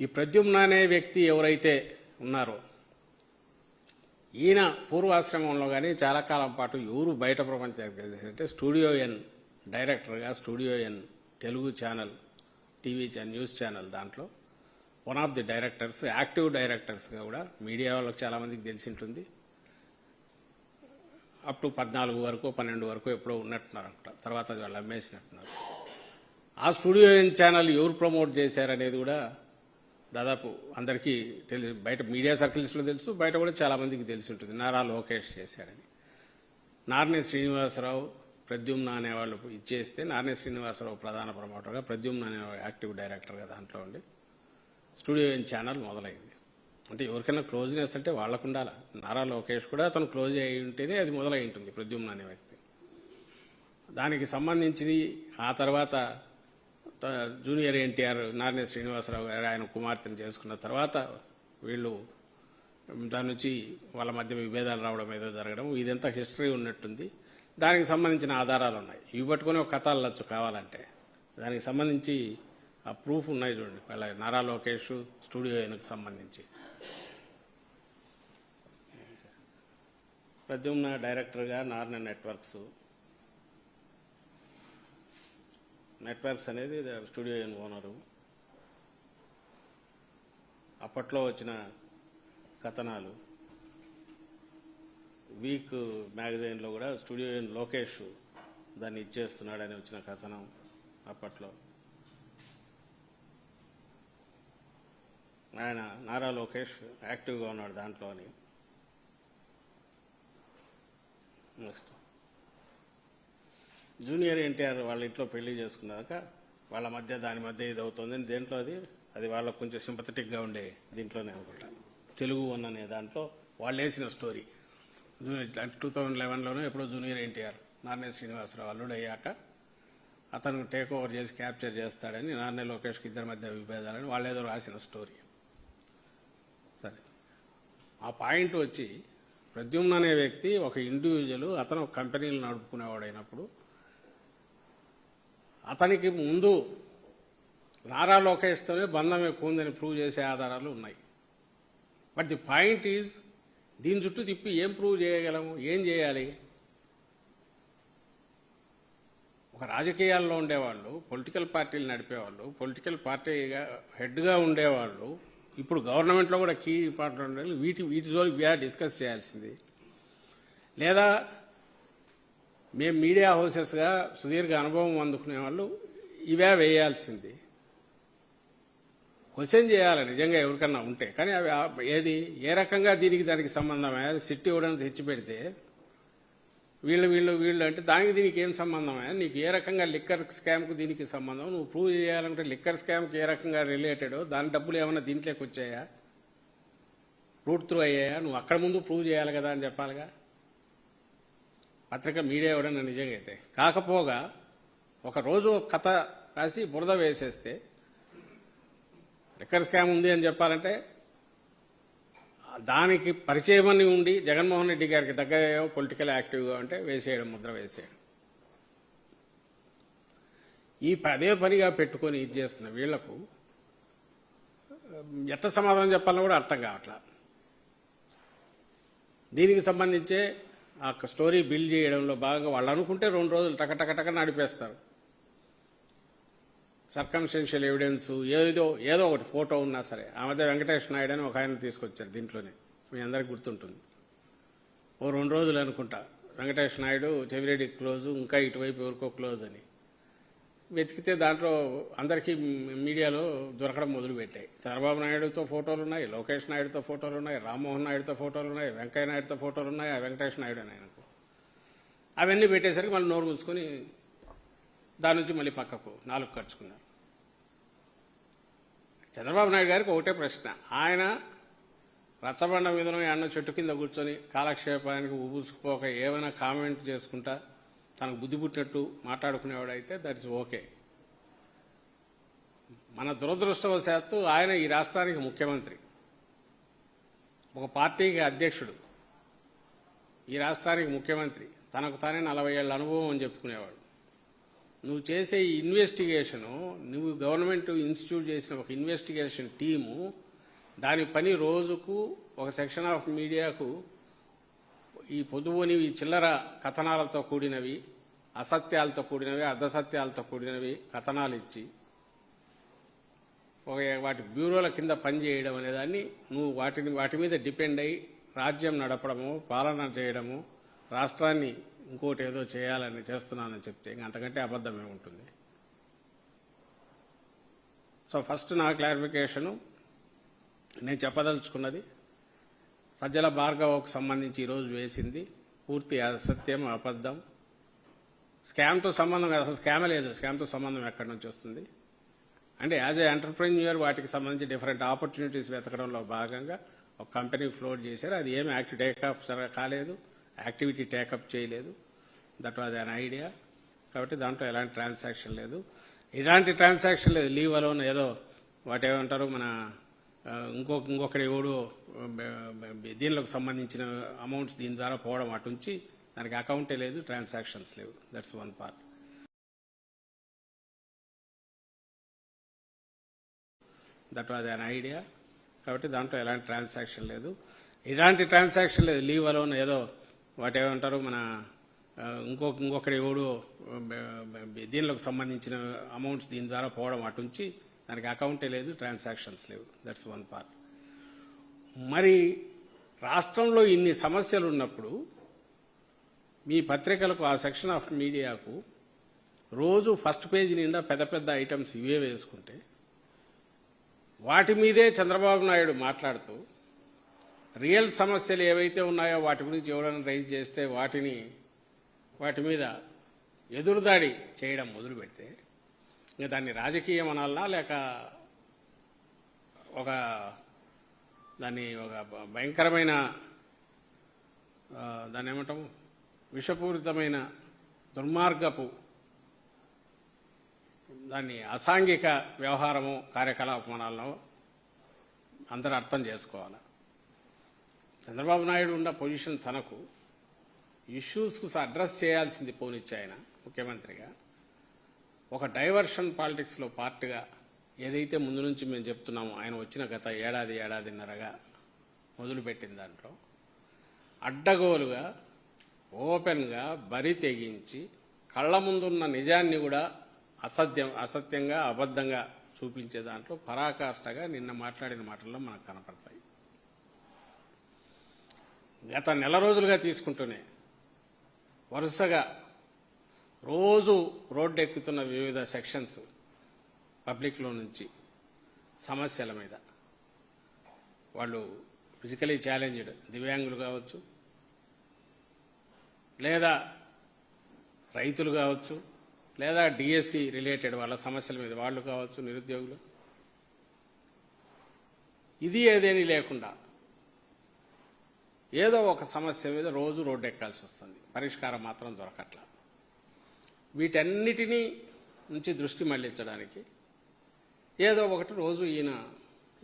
ఈ ప్రద్యుమ్న అనే వ్యక్తి ఎవరైతే ఉన్నారో ఈయన పూర్వాశ్రమంలో కానీ చాలా కాలం పాటు ఎవరు బయట ప్రపంచానికి అంటే స్టూడియో ఎన్ డైరెక్టర్గా studio N Telugu channel TV channel news channel దాంట్లో one of the directors active డైరెక్టర్స్గా కూడా మీడియా వాళ్ళకి చాలామందికి తెలిసి ఉంటుంది. అప్ టు పద్నాలుగు వరకు పన్నెండు వరకు ఎప్పుడో ఉన్నట్టున్నారు అంట తర్వాత వాళ్ళు అమ్మేసినట్టున్నారు. ఆ స్టూడియో ఎన్ ఛానల్ ఎవరు ప్రమోట్ చేశారనేది కూడా దాదాపు అందరికీ తెలుసు బయట మీడియా సర్కిల్స్లో తెలుసు బయట కూడా చాలామందికి తెలిసి ఉంటుంది. నారా లోకేష్ చేశారని నారనే శ్రీనివాసరావు ప్రద్యుమ్న అనేవాళ్ళు ఇచ్చేస్తే నారనే శ్రీనివాసరావు ప్రధాన ప్రమోటర్గా ప్రద్యుమ్న అనే యాక్టివ్ డైరెక్టర్గా దాంట్లో ఉండి స్టూడియో ఇన్ ఛానల్ మొదలైంది. అంటే ఎవరికైనా క్లోజ్నెస్ అంటే వాళ్ళకు ఉండాలి నారా లోకేష్ కూడా అతను క్లోజ్ అయి ఉంటేనే అది మొదలై ఉంటుంది ప్రద్యుమ్న అనే వ్యక్తి. దానికి సంబంధించి ఆ తర్వాత జూనియర్ ఎన్టీఆర్ నారాయణ శ్రీనివాసరావు గారు ఆయన కుమార్తెను చేసుకున్న తర్వాత వీళ్ళు దాని నుంచి వాళ్ళ మధ్య విభేదాలు రావడం ఏదో జరగడం ఇదంతా హిస్టరీ ఉన్నట్టుంది. దానికి సంబంధించిన ఆధారాలు ఉన్నాయి. ఇవి పట్టుకొని ఒక కథ కావాలంటే. దానికి సంబంధించి ఆ ప్రూఫ్ ఉన్నాయి చూడండి. వాళ్ళ నారా లోకేష్ స్టూడియో ఆయనకు సంబంధించి. ప్రద్యుమ్న డైరెక్టర్గా నార్న నెట్వర్క్స్ నెట్వర్క్స్ అనేది స్టూడియో ఓనరు. అప్పట్లో వచ్చిన కథనాలు. వీక్ మ్యాగజైన్లో కూడా స్టూడియో ఎన్ లోకేష్ దాన్ని ఇచ్చేస్తున్నాడని వచ్చిన కథనం అప్పట్లో. ఆయన నారా లోకేష్ యాక్టివ్గా ఉన్నాడు దాంట్లో అని. నెక్స్ట్. జూనియర్ ఎన్టీఆర్ వాళ్ళ ఇంట్లో పెళ్ళి చేసుకున్నాక వాళ్ళ మధ్య దాని మధ్య ఇది అవుతుంది దేంట్లో అది? అది వాళ్ళకు కొంచెం సింపథటిక్గా ఉండే దీంట్లోనే అనుకుంటా. తెలుగు వన్ అనే దాంట్లో వాళ్ళు వేసిన స్టోరీ. టూ థౌజండ్ లెవెన్లోనే ఎప్పుడో జూనియర్ ఎన్టీఆర్ నారాయణ శ్రీనివాసరావు అల్లుడు అయ్యాక అతను టేక్ ఓవర్ చేసి క్యాప్చర్ చేస్తాడని నారాయణ లోకేష్కి ఇద్దరి మధ్య విభేదాలని వాళ్ళేదో రాసిన స్టోరీ. సరే. ఆ పాయింట్ వచ్చి ప్రద్యుమ్న అనే వ్యక్తి ఒక ఇండివిజువల్ అతను కంపెనీలు నడుపుకునేవాడైనప్పుడు అతనికి ముందు నారా లోకేష్తోనే బంధం ఎక్కువ ఉందని ప్రూవ్ చేసే ఆధారాలు ఉన్నాయి. బట్ ది పాయింట్ ఈజ్ దీని చుట్టూ తిప్పి ఏం ప్రూవ్ చేయగలము? ఏం చేయాలి? ఒక రాజకీయాల్లో ఉండేవాళ్ళు పొలిటికల్ పార్టీలు నడిపేవాళ్ళు పొలిటికల్ పార్టీగా హెడ్గా ఉండేవాళ్ళు ఇప్పుడు గవర్నమెంట్లో కూడా కీ పార్టీ ఉండే వీటి వీటి జోలి డిస్కస్ చేయాల్సింది. లేదా మేము మీడియా హౌసెస్గా సుదీర్ఘ అనుభవం అందుకునే వాళ్ళు ఇవే వేయాల్సింది. క్వశ్చన్ చేయాలి నిజంగా ఎవరికన్నా ఉంటే. కానీ అవి ఏది ఏ రకంగా దీనికి దానికి సంబంధమే సిట్టి ఇవ్వడం తెచ్చి పెడితే వీళ్ళు వీళ్ళు వీళ్ళు అంటే దానికి దీనికి ఏం సంబంధమే నీకు ఏ రకంగా లిక్కర్ స్కామ్కు దీనికి సంబంధం? నువ్వు ప్రూవ్ చేయాలంటే లిక్కర్ స్కామ్కి ఏ రకంగా రిలేటెడ్ దాని డబ్బులు ఏమైనా దీంట్లోకి వచ్చాయా? రూట్ త్రూ అయ్యాయా? నువ్వు అక్కడ ముందు ప్రూవ్ చేయాలి కదా అని చెప్పాలిగా? పత్రిక మీడియా ఎవడన్నా నిజంగా అయితే. కాకపోగా ఒక రోజు ఒక కథ రాసి బురద వేసేస్తే లిక్కర్ స్కామ్ ఉంది అని చెప్పాలంటే దానికి పరిచయం అని ఉండి జగన్మోహన్ రెడ్డి గారికి దగ్గర పొలిటికల్ యాక్టివ్గా అంటే వేసేయడం ముద్ర వేసేయడం. ఈ పదే పనిగా పెట్టుకొని ఇది చేస్తున్న వీళ్ళకు ఎట్ట సమాధానం చెప్పాలని కూడా అర్థం కావట్లా. దీనికి సంబంధించే ఆ స్టోరీ బిల్డ్ చేయడంలో భాగంగా వాళ్ళు అనుకుంటే రెండు రోజులు టక టక నడిపేస్తారు. సర్కంస్టెన్షియల్ ఎవిడెన్స్ ఏదో ఏదో ఒకటి ఫోటో ఉన్నా సరే. ఆ మధ్య వెంకటేష్ నాయుడు అని ఒక ఆయన తీసుకొచ్చారు దీంట్లోనే. మీ అందరికి గుర్తుంటుంది. ఓ రెండు రోజులు అనుకుంటా. వెంకటేష్ నాయుడు చెవిరెడ్డి క్లోజ్ ఇంకా ఇటువైపు ఎవరికో క్లోజ్ అని. వెతికితే దాంట్లో అందరికీ మీడియాలో దొరకడం మొదలుపెట్టాయి. చంద్రబాబు నాయుడుతో ఫోటోలు ఉన్నాయి లోకేష్ నాయుడుతో ఫోటోలు ఉన్నాయి రామ్మోహన్ నాయుడుతో ఫోటోలు ఉన్నాయి వెంకయ్య నాయుడుతో ఫోటోలు ఉన్నాయి ఆ వెంకటేష్ నాయుడు అని ఆయనకు. అవన్నీ పెట్టేసరికి మళ్ళీ నోరు మూసుకొని దాని నుంచి మళ్ళీ పక్కకు నాలుగు ఖర్చుకున్నారు చంద్రబాబు నాయుడు గారికి ఒకటే ప్రశ్న. ఆయన రచ్చబండ మీదనో అన్న చెట్టు కింద కూర్చొని కాలక్షేపానికి ఊపుసుకుపోక ఏమైనా కామెంట్ చేసుకుంటా తనకు బుద్ధి పుట్టినట్టు మాట్లాడుకునేవాడైతే దట్ ఇస్ ఓకే మన దురదృష్టవశాత్తు ఆయన ఈ రాష్ట్రానికి ముఖ్యమంత్రి. ఒక పార్టీకి అధ్యక్షుడు. ఈ రాష్ట్రానికి ముఖ్యమంత్రి. తనకు తానే నలభై ఏళ్ళ అనుభవం అని చెప్పుకునేవాడు. నువ్వు చేసే ఈ ఇన్వెస్టిగేషను నువ్వు గవర్నమెంట్ ఇన్స్టిట్యూట్ చేసిన ఒక ఇన్వెస్టిగేషన్ టీము దాని పని రోజుకు ఒక సెక్షన్ ఆఫ్ మీడియాకు ఈ పొదువునివి చిల్లర కథనాలతో కూడినవి అసత్యాలతో కూడినవి అర్ధసత్యాలతో కూడినవి కథనాలు ఇచ్చి ఒక వాటి బ్యూరోల కింద పనిచేయడం అనేదాన్ని నువ్వు వాటిని వాటి మీద డిపెండ్ అయి రాజ్యం నడపడము పాలన చేయడము రాష్ట్రాన్ని ఇంకోటి ఏదో చేయాలని చేస్తున్నానని చెప్తే ఇంక అంతకంటే అబద్ధమే ఉంటుంది. సో ఫస్ట్ నా క్లారిఫికేషను నేను చెప్పదలుచుకున్నది సజ్జల భార్గవకు సంబంధించి ఈరోజు వేసింది. పూర్తి అసత్యం అబద్ధం. స్కామ్తో సంబంధం అసలు స్కామ్ లేదు. స్కామ్తో సంబంధం ఎక్కడి నుంచి వస్తుంది? అంటే యాజ్ ఏ ఎంటర్ప్రెన్యూర్ వాటికి సంబంధించి డిఫరెంట్ ఆపర్చునిటీస్ వెతకడంలో భాగంగా ఒక కంపెనీ ఫ్లోట్ చేశారు. అది ఏమి యాక్టివ్ టేకప్ కాలేదు. యాక్టివిటీ టేకప్ చేయలేదు. దట్ వాజ్ అన్ ఐడియా కాబట్టి దాంట్లో ఎలాంటి ట్రాన్సాక్షన్ లేదు. ఇలాంటి ట్రాన్సాక్షన్ లేదు. లీవ్ అలోన్ ఏదో వాటేమంటారు మన ఇంకొక ఇంకొకటి ఎవడు దీనిలోకి సంబంధించిన అమౌంట్స్ దీని ద్వారా పోవడం అటుంచి దానికి అకౌంటే లేదు ట్రాన్సాక్షన్స్ లేవు. That's one part that was an idea కాబట్టి దాంట్లో ఎలాంటి ట్రాన్సాక్షన్ లేదు. ఇలాంటి ట్రాన్సాక్షన్ లేదు. లీవ్ అలోన్ ఏదో వాటి ఏమంటారు? మన ఇంకొక ఇంకొకటి ఎవడు దీనిలోకి సంబంధించిన అమౌంట్స్ దీని ద్వారా పోవడం అటుంచి దానికి అకౌంటే లేదు ట్రాన్సాక్షన్స్ లేవు. దట్స్ వన్ పార్ట్ మరి రాష్ట్రంలో ఇన్ని సమస్యలు ఉన్నప్పుడు మీ పత్రికలకు ఆ సెక్షన్ ఆఫ్ మీడియాకు రోజు ఫస్ట్ పేజీ నిండా పెద్ద పెద్ద ఐటమ్స్ ఇవే వేసుకుంటే వాటి మీదే చంద్రబాబు నాయుడు మాట్లాడుతూ రియల్ సమస్యలు ఏవైతే ఉన్నాయో వాటి గురించి ఎవరైనా రైజ్ చేస్తే వాటిని వాటి మీద ఎదురుదాడి చేయడం మొదలు పెడితే ఇంకా దాన్ని రాజకీయం అనాలనా లేక ఒక దాన్ని ఒక భయంకరమైన దాన్ని ఏమంటాము? విషపూరితమైన దుర్మార్గపు దాన్ని అసాంఘిక వ్యవహారము కార్యకలాపనాలను అందరూ అర్థం చేసుకోవాలి. చంద్రబాబు నాయుడు ఉన్న పొజిషన్ తనకు ఇష్యూస్కు అడ్రస్ చేయాల్సింది పోనిచ్చి ఆయన ముఖ్యమంత్రిగా. ఒక డైవర్షన్ పాలిటిక్స్లో పార్ట్గా ఏదైతే ముందు నుంచి మేము చెప్తున్నామో ఆయన వచ్చిన గత ఏడాది ఏడాదిన్నరగా మొదలుపెట్టిన దాంట్లో. అడ్డగోలుగా ఓపెన్గా బరి తెగించి కళ్ళ ముందున్న నిజాన్ని కూడా అసత్యం అసత్యంగా అబద్ధంగా చూపించే దాంట్లో పరాకాష్ఠగా నిన్న మాట్లాడిన మాటల్లో మనకు కనపడతాయి. గత నెల రోజులుగా తీసుకుంటూనే వరుసగా రోజు రోడ్డు ఎక్కుతున్న వివిధ సెక్షన్స్ పబ్లిక్లో నుంచి సమస్యల మీద. వాళ్ళు ఫిజికలీ ఛాలెంజ్డ్ దివ్యాంగులు కావచ్చు లేదా రైతులు కావచ్చు లేదా డిఎస్సి రిలేటెడ్ వాళ్ళ సమస్యల మీద వాళ్ళు కావచ్చు నిరుద్యోగులు. ఇది ఏదేని లేకుండా ఏదో ఒక సమస్య మీద రోజు రోడ్డు ఎక్కాల్సి వస్తుంది. పరిష్కారం మాత్రం దొరకట్ల. వీటన్నిటినీ నుంచి దృష్టి మళ్ళించడానికి ఏదో ఒకటి రోజు ఈయన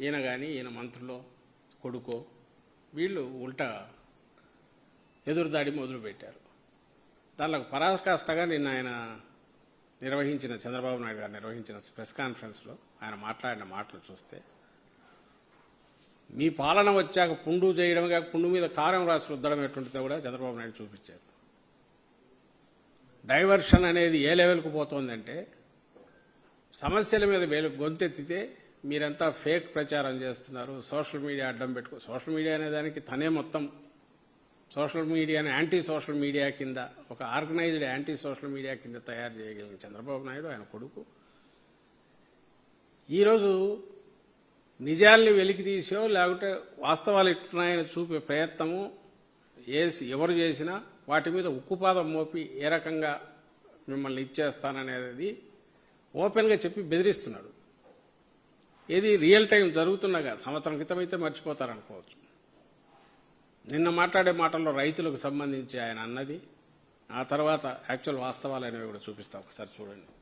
ఈయన కానీ ఈయన మంత్రులో కొడుకో వీళ్ళు ఉల్టా ఎదురుదాడి మొదలుపెట్టారు. దానిలో పరాకాష్ఠగా నిన్న ఆయన నిర్వహించిన చంద్రబాబు నాయుడు గారు నిర్వహించిన ప్రెస్ కాన్ఫరెన్స్లో ఆయన మాట్లాడిన మాటలు చూస్తే మీ పాలన వచ్చాక పుండు చేయడం కాక పుండు మీద కారం రాసి రుద్దడం ఎటువంటిదో కూడా చంద్రబాబు నాయుడు చూపించారు. డైవర్షన్ అనేది ఏ లెవెల్కు పోతోందంటే సమస్యల మీద వేలు గొంతెత్తితే మీరంతా ఫేక్ ప్రచారం చేస్తున్నారు. సోషల్ మీడియా అడ్డం పెట్టుకో సోషల్ మీడియా అనే దానికి తనే మొత్తం. సోషల్ మీడియాని యాంటీ సోషల్ మీడియా కింద ఒక ఆర్గనైజ్డ్ యాంటీ సోషల్ మీడియా కింద తయారు చేయగలిగిన చంద్రబాబు నాయుడు ఆయన కొడుకు. ఈరోజు నిజాల్ని వెలికి తీసో లేకుంటే వాస్తవాలు ఎట్టున్నాయని చూపే ప్రయత్నము ఏసి ఎవరు చేసినా వాటి మీద ఉక్కుపాదం మోపి ఏ రకంగా మిమ్మల్ని ఇచ్చేస్తాననేది ఓపెన్గా చెప్పి బెదిరిస్తున్నాడు. ఏది రియల్ టైం జరుగుతున్నాగా సంవత్సరం క్రితం అయితే మర్చిపోతారనుకోవచ్చు. నిన్న మాట్లాడే మాటల్లో రైతులకు సంబంధించి ఆయన అన్నది ఆ తర్వాత యాక్చువల్ వాస్తవాలు అనేవి కూడా చూపిస్తా ఒకసారి చూడండి.